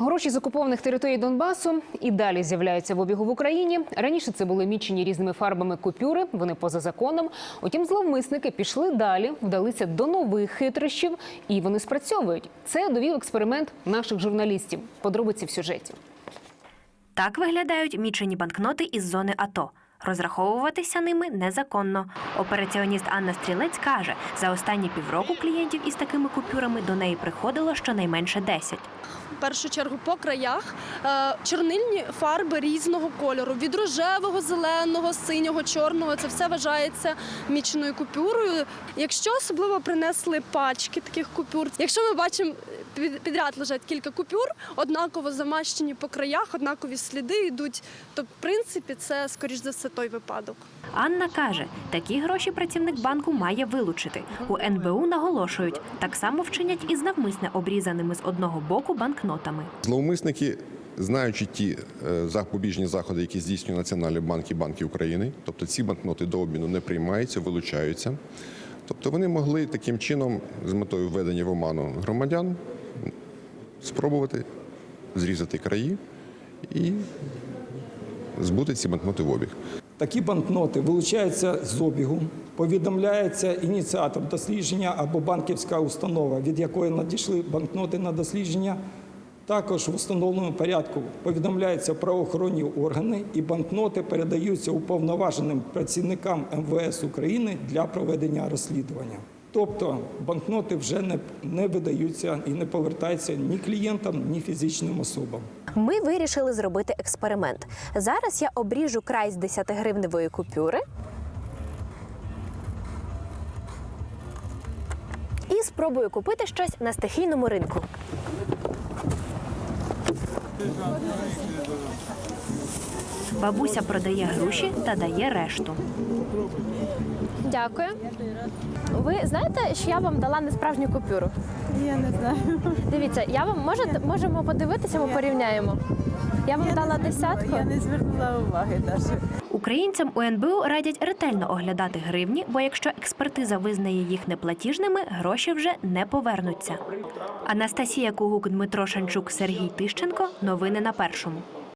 Гроші з окупованих територій Донбасу і далі з'являються в обігу в Україні. Раніше це були мічені різними фарбами купюри. Вони поза законом. Утім, зловмисники пішли далі, вдалися до нових хитрощів, і вони спрацьовують. Це довів експеримент наших журналістів. Подробиці в сюжеті. Так виглядають мічені банкноти із зони АТО. Розраховуватися ними незаконно. Операціоніст Анна Стрілець каже, за останні півроку клієнтів із такими купюрами до неї приходило щонайменше 10. в першу чергу по краях е, чорнильні фарби різного кольору: від рожевого, зеленого, синього, чорного. Це все вважається мічною купюрою. Якщо особливо принесли пачки таких купюр, якщо ми бачимо підряд лежать кілька купюр, однаково замащені по краях, однакові сліди йдуть. То в принципі це скоріш за все той випадок. Анна каже, такі гроші працівник банку має вилучити. У НБУ наголошують, так само вчинять і з навмисне обрізаними з одного боку банкнотами. Зловмисники, знаючи ті е, запобіжні заходи, які здійснює Національний банк і банки України, тобто ці банкноти до обміну не приймаються, вилучаються. Тобто вони могли таким чином, з метою введення в оману громадян, спробувати зрізати краї і збути ці банкноти в обіг. Такі банкноти вилучаються з обігу, повідомляється ініціатор дослідження або банківська установа, від якої надійшли банкноти на дослідження. Також в установленому порядку повідомляються правоохоронні органи, і банкноти передаються уповноваженим працівникам МВС України для проведення розслідування. Тобто банкноти вже не, не видаються і не повертаються ні клієнтам, ні фізичним особам. Ми вирішили зробити експеримент. Зараз я обріжу край з 10-гривневої купюри. І спробую купити щось на стихійному ринку. Бабуся продає груші та дає решту. Дякую. Ви знаєте, що я вам дала несправжню купюру? Я не знаю. Дивіться, я вам можете можемо подивитися, ми порівняємо. Я вам дала десятку. Я не звернула уваги навіть. Українцям у НБУ радять ретельно оглядати гривні, бо якщо експертиза визнає їх неплатіжними, гроші вже не повернуться. Анастасія Кугук, Дмитро Шанчук, Сергій Тищенко. Новини на першому.